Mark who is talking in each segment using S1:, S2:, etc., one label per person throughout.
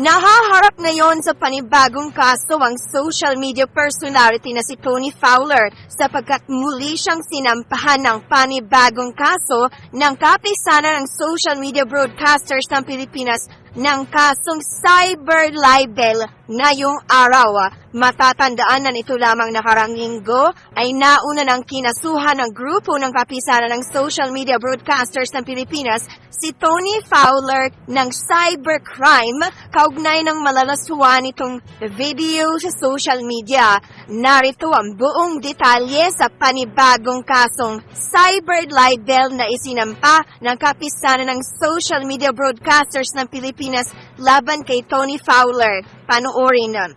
S1: Nahaharap ngayon sa panibagong kaso ang social media personality na si Tony Fowler sapagkat muli siyang sinampahan ng panibagong kaso ng kapisanan ng social media broadcasters ng Pilipinas ng kasong cyber libel ngayong araw. Matatandaan na nito lamang nakarang linggo ay nauna ng kinasuhan ng grupo ng kapisanan ng social media broadcasters ng Pilipinas si Tony Fowler ng cybercrime kaugnay ng malalaswa nitong video sa social media. Narito ang buong detalye sa panibagong kasong cyber libel na isinampa ng kapisanan ng social media broadcasters ng Pilipinas laban kay Tony Fowler. Panoorin na.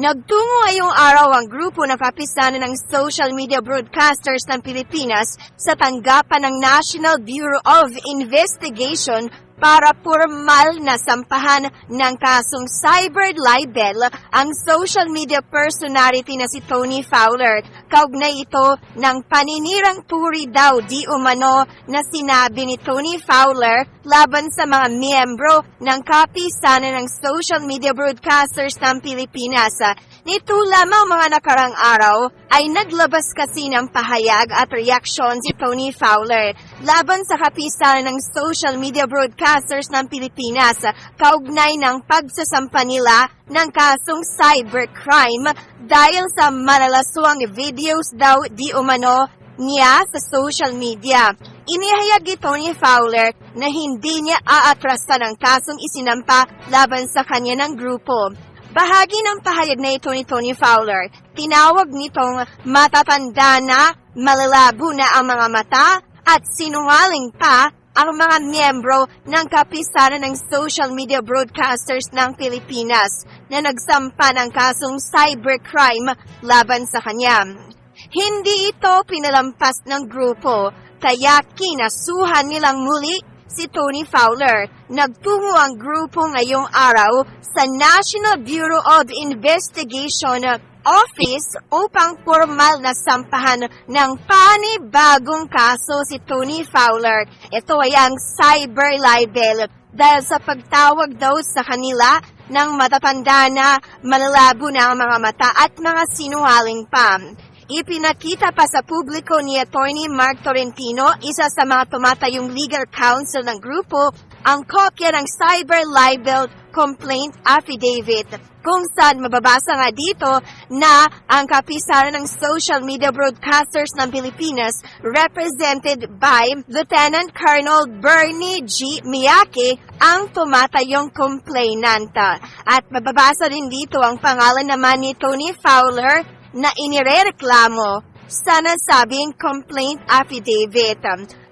S1: Nagtungo ngayong araw ang grupo ng kapisanan ng social media broadcasters ng Pilipinas sa tanggapan ng National Bureau of Investigation para formal na sampahan ng kasong cyber libel ang social media personality na si Tony Fowler. Kaugnay ito ng paninirang puri daw di umano na sinabi ni Tony Fowler laban sa mga miyembro ng kapisanan ng social media broadcasters ng Pilipinas. Nito lamang mga nakarang araw ay naglabas kasi ng pahayag at reaksyon si Tony Fowler laban sa kapisanan ng social media broadcasters ng Pilipinas kaugnay ng pagsasampa nila ng kasong cybercrime dahil sa malalaswang videos daw di umano niya sa social media. Inihayag ni Tony Fowler na hindi niya aatrasan ang kasong isinampa laban sa kanya ng grupo. Bahagi ng pahayag na ito ni Tony Fowler, tinawag nitong matatanda na, malalabo na ang mga mata, at sinungaling pa ang mga miyembro ng kapisanan ng social media broadcasters ng Pilipinas na nagsampa ng kasong cybercrime laban sa kanya. Hindi ito pinalampas ng grupo, kaya kinasuhan nilang muli si Tony Fowler. Nagtungo ang grupo ngayong araw sa National Bureau of Investigation Office upang formal na sampahan ng panibagong kaso si Tony Fowler. Ito ay ang cyber libel dahil sa pagtawag daw sa kanila ng matatanda na malalabo na ang mga mata at mga sinungaling pa. Ipinakita pa sa publiko ni Attorney Mark Torrentino, isa sa mga tumatayong legal counsel ng grupo, ang kopya ng cyber libel complaint affidavit kung saan mababasa nga dito na ang kapisanan ng social media broadcasters ng Pilipinas represented by Lieutenant Colonel Bernie G. Miyake ang tumatayong complainant. At mababasa din dito ang pangalan naman ni Tony Fowler na inirereklamo sa nasabing complaint affidavit.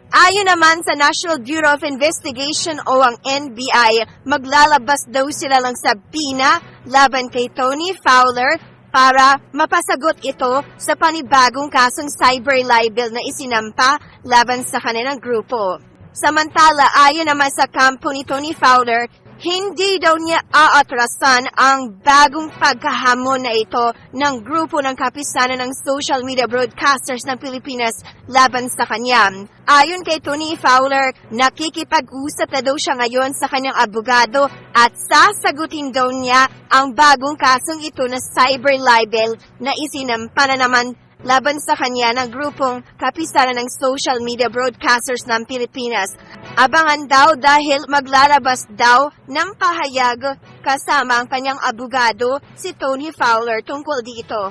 S1: Ayon naman sa National Bureau of Investigation o ang NBI, maglalabas daw sila lang sa BINA laban kay Tony Fowler para mapasagot ito sa panibagong kasong cyber libel na isinampa laban sa kanilang grupo. Samantala, ayon naman sa kampo ni Tony Fowler, hindi daw niya aatrasan ang bagong pagkahamon na ito ng grupo ng kapisanan ng social media broadcasters ng Pilipinas laban sa kanya. Ayon kay Tony Fowler, nakikipag-usap na daw siya ngayon sa kanyang abogado at sasagutin daw niya ang bagong kasong ito na cyber libel na isinampa na naman laban sa kanya ng grupong kapisanan ng social media broadcasters ng Pilipinas. Abangan daw dahil maglalabas daw ng pahayag kasama ang kanyang abogado si Tony Fowler tungkol dito.